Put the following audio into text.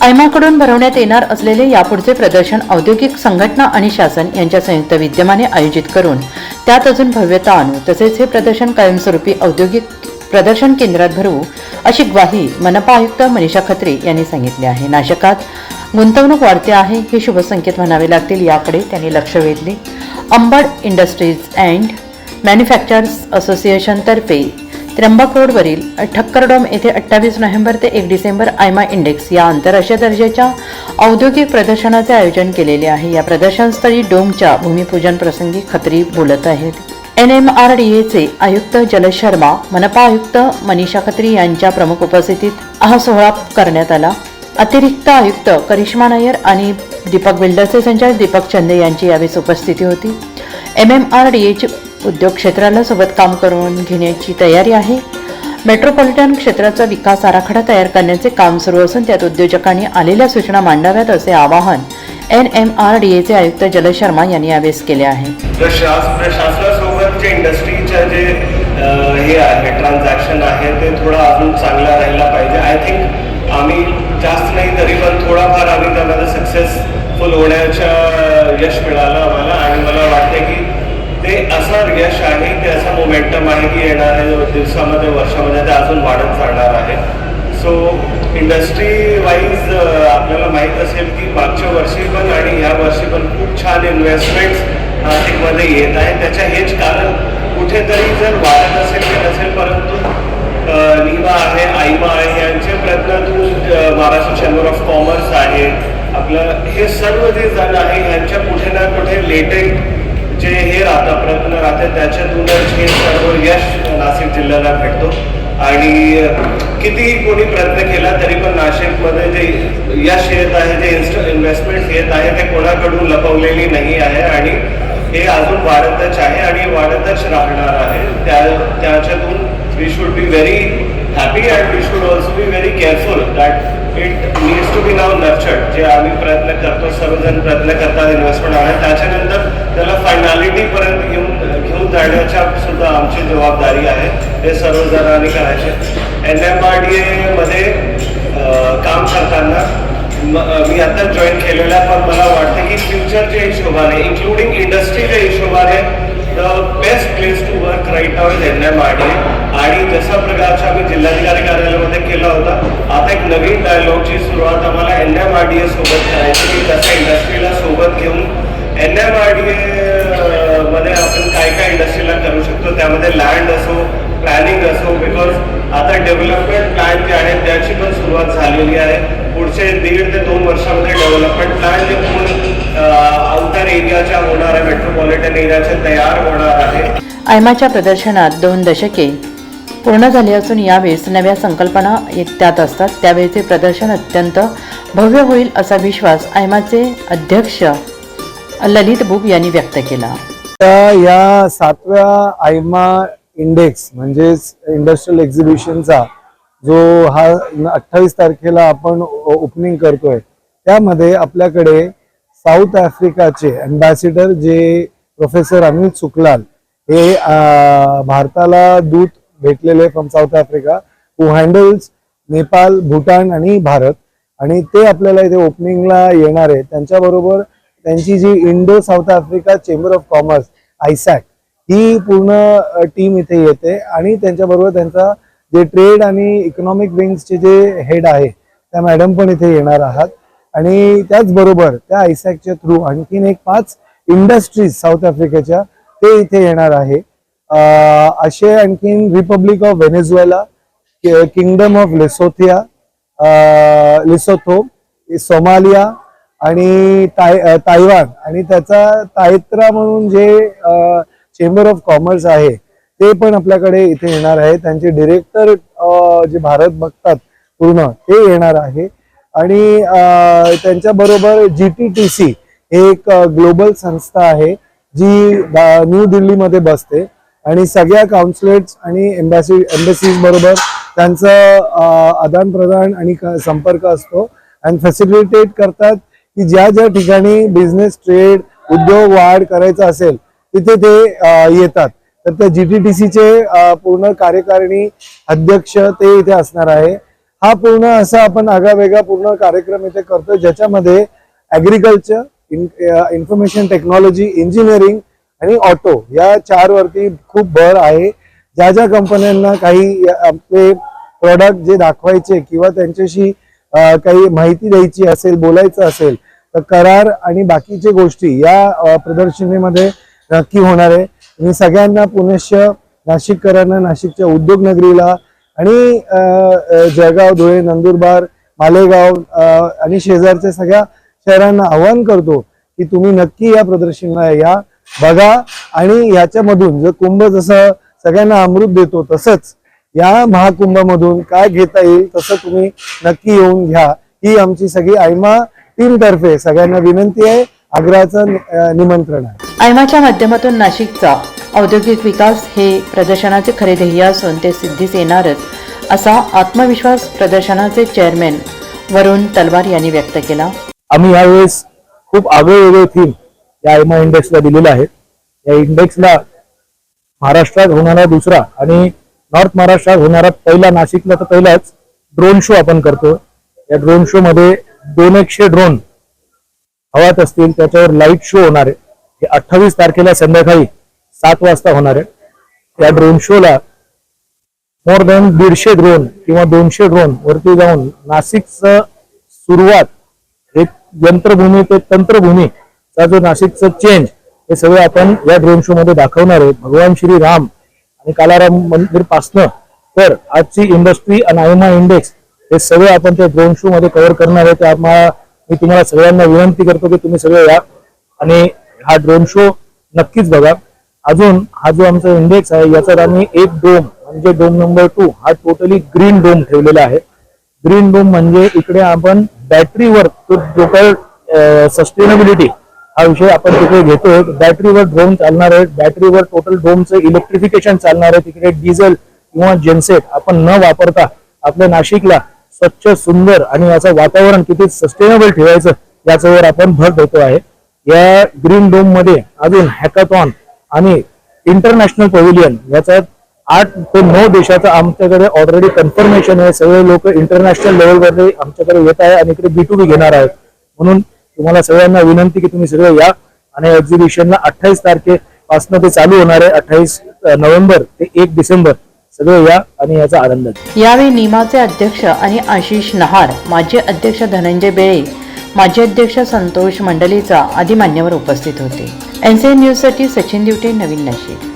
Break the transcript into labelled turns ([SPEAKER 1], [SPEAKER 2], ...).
[SPEAKER 1] आयमाकडून भरवण्यात येणार असलेले यापुढचे प्रदर्शन औद्योगिक संघटना आणि शासन यांच्या संयुक्त विद्यमाने आयोजित करून त्यात अजून भव्यता आणू तसेच हे प्रदर्शन कायमस्वरूपी औद्योगिक प्रदर्शन केंद्रात भरवू अशी ग्वाही मनपा आयुक्त मनीषा खत्री यांनी सांगितले आहे. नाशकात गुंतवणूक वाढते आहे हे शुभ संकेत म्हणावे लागतील याकडे त्यांनी लक्ष वेधले. अंबड इंडस्ट्रीज अँड मॅन्युफॅक्चरर्स असोसिएशनतर्फे त्र्यंबक रोडवरील ठक्करडोम येथे अठ्ठावीस नोव्हेंबर ते एक डिसेंबर आयमा इंडेक्स या आंतरराष्ट्रीय दर्जाच्या औद्योगिक प्रदर्शनाचे आयोजन केलेले आहे. या प्रदर्शनस्थळी डोमच्या भूमिपूजन प्रसंगी खत्री बोलत आहेत. एन एम आर डी एचे आयुक्त जलज शर्मा मनपा आयुक्त मनीषा खत्री यांच्या प्रमुख उपस्थितीत हा सोहळा करण्यात आला. अतिरिक्त आयुक्त करिश्मा नायर आणि दीपक बिल्डरचे संचालक दीपक चंदे यांची यावेळी उपस्थिती होती. एम एम आर डी एचे उद्योग क्षेत्राला सोबत काम करून घेण्याची तयारी आहे. मेट्रोपॉलिटन क्षेत्राचा विकास आराखडा तयार करण्याचे काम सुरू असून त्यात उद्योजकांनी आलेल्या सूचना मांडाव्यात असे आवाहन एन एम आर डी एचे आयुक्त जलज शर्मा यांनी यावेळेस केले आहे.
[SPEAKER 2] प्रशास इंडस्ट्रीच्या जे हे आहे ट्रान्झॅक्शन आहे ते थोडं अजून चांगला राहिला पाहिजे. आय थिंक आम्ही जास्त नाही तरी पण थोडाफार आम्ही त्यामध्ये सक्सेसफुल होण्याच्या यश मिळालं आम्हाला. आणि मला वाटते की ते असा यश आहे ते असा मोमेंटम आहे की येणाऱ्या दिवसामध्ये वर्षामध्ये ते अजून वाढत जाणार आहे. सो इंडस्ट्री वाईज आपल्याला माहीत असेल की मागच्या वर्षी पण आणि ह्या वर्षी पण खूप छान इन्व्हेस्टमेंट्स नाशिकमध्ये येत आहे त्याच्या हेच कारण कुठेतरी जर वाढत असेल की नसेल परंतु निमा आहे आईमा आहे यांचे प्रयत्न आपल्याला भेटतो. आणि कितीही कोणी प्रयत्न केला तरी पण नाशिकमध्ये जे यश येत आहे जे इन्स्ट इन्व्हेस्टमेंट येत आहे ते कोणाकडून लपवलेली नाही आहे. आणि हे अजून वाढतच आहे आणि वाढतच राहणार आहे. त्या त्याच्यातून we should be very happy and we should also be very careful that it needs to be now nurtured जे आम्ही प्रयत्न करतो सर्वजण प्रयत्न करतात इन्व्हेस्टमेंट आणि त्याच्यानंतर त्याला फायनॅलिटीपर्यंत घेऊन घेऊन जाण्याच्या सुद्धा आमची जबाबदारी आहे. हे सर्वजणांनी करायचे. एन एम आर डी एमध्ये काम करताना मी आता जॉईन केलेलं आहे पण मला वाटतं की फ्युचरच्या हिशोबाने इन्क्लुडिंग इंडस्ट्रीच्या हिशोबाने the best place to work right now is N M R D आणि जशा प्रकारच्या आम्ही जिल्हाधिकारी कार्यालयामध्ये केला होता आता एक नवीन डायलॉगची सुरुवात आम्हाला N M R D A सोबत करायची की कसं इंडस्ट्रीला सोबत घेऊन N M R D A मध्ये आपण काय काय इंडस्ट्रीला करू शकतो त्यामध्ये लँड असो प्लॅनिंग असो बिकॉज आता डेव्हलपमेंट प्लॅन जे आहे त्याची पण सुरुवात झालेली आहे. पुढचे दीड ते दोन वर्षामध्ये डेव्हलपमेंट प्लॅन जे पूर्ण आउटर एरियाच्या होणार आहे मेट्रोपॉलिटन एरियाचे तयार होणार आहे.
[SPEAKER 1] आयमाच्या प्रदर्शनात दोन दशके पूर्ण झाली असून यावेळेस नव्या संकल्पना येत- त्यात असतात. त्यावेळेचे प्रदर्शन अत्यंत भव्य होईल असा विश्वास आयमाचे अध्यक्ष ललित बुग यांनी व्यक्त केला.
[SPEAKER 3] या सातव्या आयमा इंडेक्स म्हणजेच इंडस्ट्रियल एक्झिबिशनचा जो हा अठ्ठावीस तारखेला आपण ओपनिंग करतोय त्यामध्ये आपल्याकडे साऊथ आफ्रिकाचे अँबॅसिडर जे प्रोफेसर अमित सुकलाल हे भारताला दूत भेटलेले from South Africa who handles Nepal Bhutan आणि भारत. आणि ते आपल्याला इथे ओपनिंगला येणार आहे. त्यांच्याबरोबर त्यांची जी Indo South Africa chamber of commerce ISAC ही पूर्ण टीम इथे येते. आणि त्यांच्याबरोबर त्यांचा जे ट्रेड आणि इकॉनॉमिक विंग्सचे जे हेड आहे त्या मॅडम पण इथे येणार आहात. आणि त्याचबरोबर त्या आयसॅकच्या थ्रू आणखीन एक पाच इंडस्ट्रीज साऊथ आफ्रिकेच्या ते इथे येणार आहे. असे आणखीन republic of Venezuela kingdom of लेसोथिया Lesotho Somalia आणि ताय तायवान आणि त्याचा तायत्रा म्हणून जे चेंबर ऑफ कॉमर्स आहे ते पण आपल्याकडे इथे येणार आहे. त्यांचे डिरेक्टर जे भारत बघतात पूर्ण ते येणार आहे. आणि त्यांच्या त्यांच्याबरोबर जी टी टी सी एक ग्लोबल संस्था आहे जी न्यू दिल्लीमध्ये बसते. आणि सगळ्या काउन्सिलेट्स आणि एम्बॅसी एम्बॅसीज बरोबर त्यांचं आदान प्रदान आणि संपर्क असतो. आणि फॅसिलिटेट करतात की ज्या ज्या ठिकाणी बिझनेस ट्रेड उद्योग वाढ करायचा असेल तिथे ते येतात. तर त्या जीटीटीसीचे पूर्ण कार्यकारिणी अध्यक्ष ते इथे असणार आहे. हा पूर्ण असा आपण आगावेगळा पूर्ण कार्यक्रम इथे करतोय ज्याच्यामध्ये ॲग्रिकल्चर इन्फॉर्मेशन टेक्नॉलॉजी इंजिनिअरिंग आणि ऑटो या चार वरती खूप भर आहे. ज्या ज्या कंपन्यांना काही आपले प्रॉडक्ट जे दाखवायचे किंवा त्यांच्याशी काही माहिती द्यायची असेल बोलायचं असेल तर करार आणि बाकीच्या गोष्टी या प्रदर्शनीमध्ये नक्की होणार आहे. मी सगळ्यांना पुनश्च नाशिककरांना नाशिकच्या उद्योगनगरीला आणि जळगाव धुळे नंदुरबार मालेगाव आणि शेजारच्या सगळ्या शहरांना आवाहन करतो की तुम्ही नक्की या प्रदर्शनाला या बघा आणि याच्यामधून जर कुंभ जसं सगळ्यांना अमृत देतो तसंच या महाकुंभामधून काय घेता येईल तसं तुम्ही नक्की येऊन घ्या. ही आमची सगळी आयमा टीमतर्फे सगळ्यांना विनंती आहे. आग्रहाचं निमंत्रण आहे.
[SPEAKER 1] आयमाच्या माध्यमातून नाशिकचा औद्योगिक विकास हे प्रदर्शनाचे खरे ध्येय असून ते सिद्धीस येणारच असा आत्मविश्वास प्रदर्शनाचे चेअरमॅन वरुण तलवार यांनी व्यक्त केला.
[SPEAKER 4] आम्ही यावेळेस खूप आगळेवेगळे थीम या आयमा इंडेक्सला दिलेले आहेत या इंडेक्सला महाराष्ट्रात होणारा दुसरा आणि नॉर्थ महाराष्ट्रात होणारा पहिला नाशिकला तर पहिलाच ड्रोन शो आपण करतो या ड्रोन शो मध्ये दोन एकशे ड्रोन हवात असतील त्याच्यावर लाइट शो होणार आहे. हे अठ्ठावीस तारखेला संध्याकाळी सात वाजता होणार आहे. या ड्रोन शोला मोर दॅन दीडशे ड्रोन किंवा दोनशे ड्रोन वरती जाऊन नाशिकचं सुरुवात एक यंत्रभूमी ते तंत्रभूमीचा जो नाशिकचं चेंज हे सगळं आपण या ड्रोन शो मध्ये दाखवणार आहे. भगवान श्री राम आणि कालाराम मंदिर पासनं. तर आजची इंडस्ट्री आणि आयमा इंडेक्स हे सगळं आपण त्या ड्रोन शो मध्ये कव्हर करणार आहे. त्या आम्हाला मी तुम्हाला सगळ्यांना विनंती करतो की तुम्ही सगळे या. आणि हा ड्रोन शो नक्कीच बघा. अजून हा जो आमचा इंडेक्स आहे याच्यात आम्ही एक डोम म्हणजे डोम नंबर टू हा टोटली ग्रीन डोम ठेवलेला आहे. ग्रीन डोम म्हणजे इकडे आपण बॅटरीवर तो टोटल सस्टेनेबिलिटी हा विषय आपण तिकडे घेतोय बॅटरीवर ड्रोन चालणार आहे. बॅटरीवर टोटल ड्रोनचं इलेक्ट्रिफिकेशन चालणार आहे. तिकडे डिझेल किंवा जेनसेट आपण न वापरता आपल्या नाशिकला स्वच्छ सुंदर आणि याचं वातावरण किती सस्टेनेबल ठेवायचं याच्यावर आपण भर देतो आहे. या ग्रीन डोममध्ये अजून हॅकाथॉन आणि इंटरनॅशनल पव्हिलियन याच्यात आठ ते नऊ देशाचं आमच्याकडे ऑलरेडी कन्फर्मेशन आहे. सगळे लोक इंटरनॅशनल लेवलवरती आमच्याकडे येत आहे आणि इकडे बी टू बी घेणार आहेत. म्हणून तुम्हाला सगळ्यांना विनंती की तुम्ही सगळे या आणि एक्झिबिशनला अठ्ठावीस तारखेपासून ते चालू होणार आहे. अठ्ठावीस नोव्हेंबर ते एक डिसेंबर. सगळे या आणि याचा आनंद
[SPEAKER 1] यावेळी निमाचे अध्यक्ष आणि आशिष नहार माजी अध्यक्ष धनंजय बेळे माजी अध्यक्ष संतोष मंडलीचा आदी मान्यवर उपस्थित होते. एनसीएन न्यूजसाठी सचिन दिवटे नवीन नाशिक.